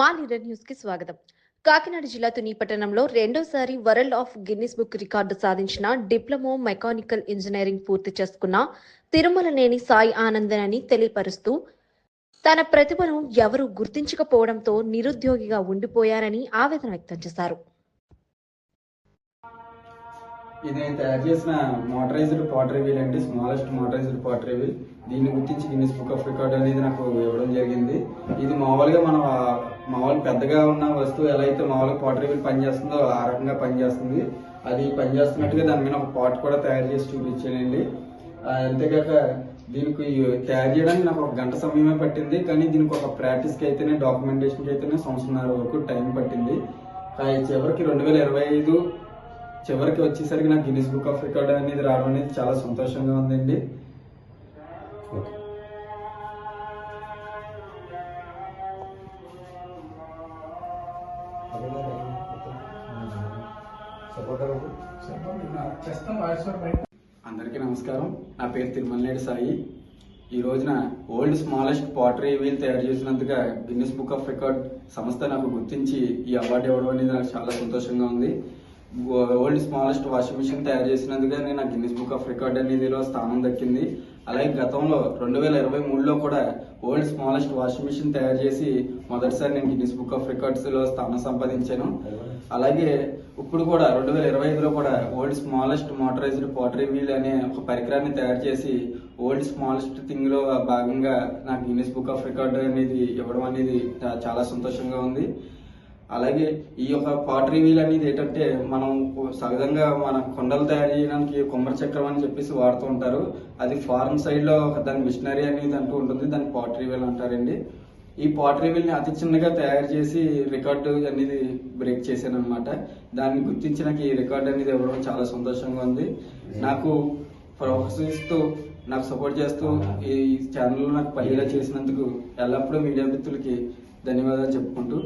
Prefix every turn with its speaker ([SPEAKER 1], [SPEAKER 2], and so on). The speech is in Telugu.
[SPEAKER 1] మా లీడర్ న్యూస్కి స్వాగతం. కాకినాడ జిల్లా తుని పట్టణంలో రెండోసారి world of Guinness book record సాధించిన డిప్లొమో మెకానికల్ ఇంజనీరింగ్ పూర్తి చేసుకున్న తిరుమలనేని సాయి ఆనందన్ అని తెలియపరుస్తూ తన ప్రతిభను ఎవరూ గుర్తించకపోవడంతో నిరుద్యోగిగా ఉండిపోయారని ఆవేదన వ్యక్తం చేశారు.
[SPEAKER 2] ఇది నేను తయారు చేసిన మోటరైజ్డ్ పాటరీ వీల్ అండి స్మాలెస్ట్ మోటరైజ్డ్ పాటరీ వీల్ దీన్ని గుర్తించి గిన్నిస్ బుక్ ఆఫ్ రికార్డ్ అనేది నాకు ఇవ్వడం జరిగింది. ఇది మామూలుగా మనం మామూలు పెద్దగా ఉన్న వస్తువు ఎలా అయితే మామూలుగా పాటరీ వీల్ పనిచేస్తుందో ఆ రకంగా పనిచేస్తుంది. అది పనిచేస్తున్నట్టుగా దాని మీద ఒక పాట్ కూడా తయారు చేసి చూపించానండి. అంతేకాక దీనికి తయారు చేయడానికి నాకు ఒక గంట సమయమే పట్టింది. కానీ దీనికి ఒక ప్రాక్టీస్కి అయితేనే డాక్యుమెంటేషన్కి అయితేనే సంవత్సరం వరకు టైం పట్టింది. చివరికి రెండు వేల ఇరవై ఐదు చివరికి వచ్చేసరికి నాకు గిన్నిస్ బుక్ ఆఫ్ రికార్డ్ అనేది రావడం అనేది చాలా సంతోషంగా ఉందండి. అందరికీ నమస్కారం. నా పేరు తిరుమలనేడు సాయి. ఈ రోజున ఓల్డ్ స్మాలెస్ట్ పాటరీ వీల్ తయారు చేసినందుకు గిన్నిస్ బుక్ ఆఫ్ రికార్డ్ సంస్థ నాకు గుర్తించి ఈ అవార్డు ఇవ్వడం అనేది నాకు చాలా సంతోషంగా ఉంది. ఓల్డ్ స్మాలెస్ట్ వాషింగ్ మిషన్ తయారు చేసినందుకు నాకు గిన్నిస్ బుక్ ఆఫ్ రికార్డ్ అనేదిలో స్థానం దక్కింది. అలాగే గతంలో రెండు వేల ఇరవై మూడులో కూడా ఓల్డ్ స్మాలెస్ట్ వాషింగ్ మిషన్ తయారు చేసి మొదటిసారి నేను గిన్నిస్ బుక్ ఆఫ్ రికార్డ్స్లో స్థానం సంపాదించాను. అలాగే ఇప్పుడు కూడా రెండు వేల ఇరవై ఐదులో కూడా old smallest motorized pottery wheel అనే ఒక పరికరాన్ని తయారు చేసి ఓల్డ్ స్మాలెస్ట్ థింగ్లో భాగంగా నాకు గిన్నిస్ బుక్ ఆఫ్ రికార్డ్ అనేది ఇవ్వడం అనేది చాలా సంతోషంగా ఉంది. అలాగే ఈ యొక్క పాటరీ వీల్ అనేది ఏంటంటే మనం సహజంగా మన కొండలు తయారు చేయడానికి కొమ్మరి చక్రం అని చెప్పేసి వాడుతూ ఉంటారు. అది ఫారెన్ సైడ్లో ఒక దాని మిషనరీ అనేది అంటూ ఉంటుంది. దాన్ని పాటరీ వీల్ అంటారండి. ఈ పాటరీ వీల్ని అతి చిన్నగా తయారు చేసి రికార్డు అనేది బ్రేక్ చేశాను అనమాట దాన్ని గుర్తించి నాకు ఈ రికార్డు అనేది ఇవ్వడం చాలా సంతోషంగా ఉంది. నాకు ప్రోత్సహిస్తూ నాకు సపోర్ట్ చేస్తూ ఈ ఛానల్లో నాకు పహిలా చేసినందుకు ఎల్లప్పుడూ మీడియా మిత్రులకి ధన్యవాదాలు చెప్పుకుంటూ